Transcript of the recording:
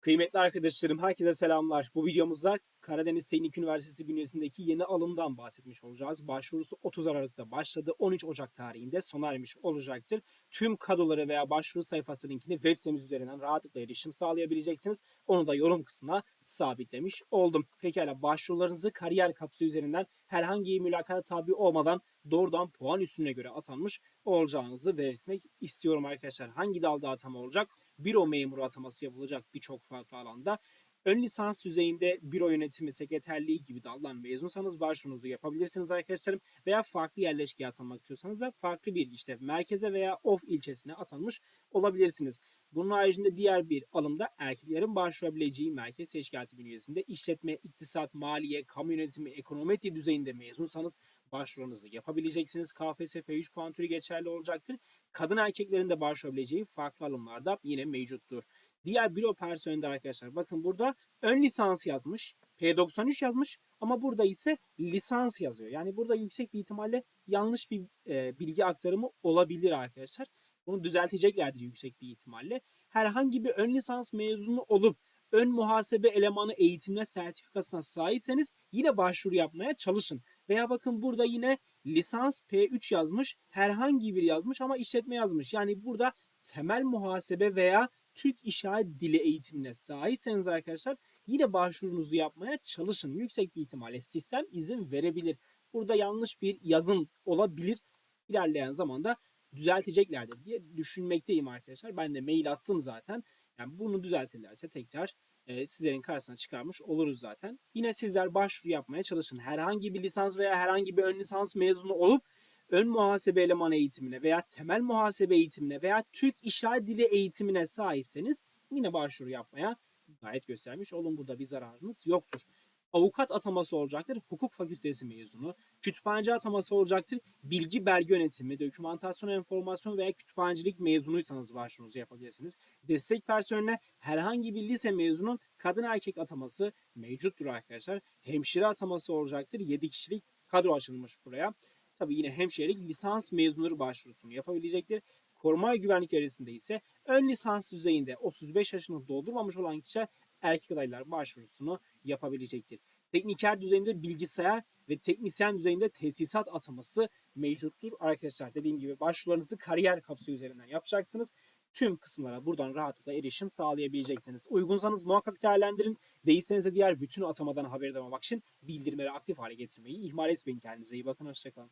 Kıymetli arkadaşlarım, herkese selamlar. Bu videomuzda Karadeniz Teknik Üniversitesi bünyesindeki yeni alımdan bahsetmiş olacağız. Başvurusu 30 Aralık'ta başladı. 13 Ocak tarihinde sona ermiş olacaktır. Tüm kadroları veya başvuru sayfası linkini web sitemiz üzerinden rahatlıkla erişim sağlayabileceksiniz. Onu da yorum kısmına sabitlemiş oldum. Pekala başvurularınızı kariyer kapısı üzerinden herhangi bir mülakata tabi olmadan doğrudan puan üstüne göre atanmış olacağınızı belirtmek istiyorum arkadaşlar. Hangi dalda atama olacak? Büro memuru ataması yapılacak birçok farklı alanda. Ön lisans düzeyinde büro yönetimi, sekreterliği gibi daldan mezunsanız başvurunuzu yapabilirsiniz arkadaşlarım. Veya farklı yerleşkeye atanmak istiyorsanız da farklı bir işte merkeze veya of ilçesine atanmış olabilirsiniz. Bunun haricinde diğer bir alımda erkeklerin başvurabileceği merkez teşkilatı bünyesinde işletme, iktisat, maliye, kamu yönetimi, ekonometri düzeyinde mezunsanız başvurunuzu yapabileceksiniz. KPSS F3 puan türü geçerli olacaktır. Kadın erkeklerin de başvurabileceği farklı alımlarda yine mevcuttur. Diğer büro personelinde arkadaşlar bakın burada ön lisans yazmış. P93 yazmış ama burada ise lisans yazıyor. Yani burada yüksek bir ihtimalle yanlış bir e, bilgi aktarımı olabilir arkadaşlar. Bunu düzelteceklerdir yüksek bir ihtimalle. Herhangi bir ön lisans mezunu olup ön muhasebe elemanı eğitimine sertifikasına sahipseniz yine başvuru yapmaya çalışın. Veya bakın burada yine lisans P3 yazmış, herhangi bir yazmış ama işletme yazmış. Yani burada temel muhasebe veya Türk İşaret Dili eğitimine sahipseniz arkadaşlar yine başvurunuzu yapmaya çalışın. Yüksek bir ihtimalle sistem izin verebilir. Burada yanlış bir yazım olabilir. İlerleyen zamanda düzelteceklerdir diye düşünmekteyim arkadaşlar. Ben de mail attım zaten. Yani bunu düzeltirlerse tekrar e, sizlerin karşısına çıkarmış oluruz zaten. Yine sizler başvuru yapmaya çalışın. Herhangi bir lisans veya herhangi bir ön lisans mezunu olup ön muhasebe eleman eğitimine veya temel muhasebe eğitimine veya Türk İşaret Dili eğitimine sahipseniz yine başvuru yapmaya gayet göstermiş olun. Burada bir zararınız yoktur. Avukat ataması olacaktır. Hukuk fakültesi mezunu. Kütüphaneci ataması olacaktır. Bilgi belge yönetimi, dokümantasyon enformasyon veya kütüphanecilik mezunuysanız başvurunuzu yapabilirsiniz. Destek personeline herhangi bir lise mezunun kadın erkek ataması mevcuttur arkadaşlar. Hemşire ataması olacaktır. 7 kişilik kadro açılmış buraya. Tabii yine hemşirelik lisans mezunları başvurusunu yapabilecektir. Koruma ve güvenlik arasında ise ön lisans düzeyinde 35 yaşını doldurmamış olan kişiler erkek adaylar başvurusunu yapabilecektir. Tekniker düzeyinde bilgisayar ve teknisyen düzeyinde tesisat ataması mevcuttur. Arkadaşlar dediğim gibi başvurularınızı kariyer kapısı üzerinden yapacaksınız. Tüm kısımlara buradan rahatlıkla erişim sağlayabileceksiniz. Uygunsanız muhakkak değerlendirin. Değilseniz de diğer bütün atamadan haberdar olmak için bildirimleri aktif hale getirmeyi ihmal etmeyin. Kendinize iyi bakın. Hoşçakalın.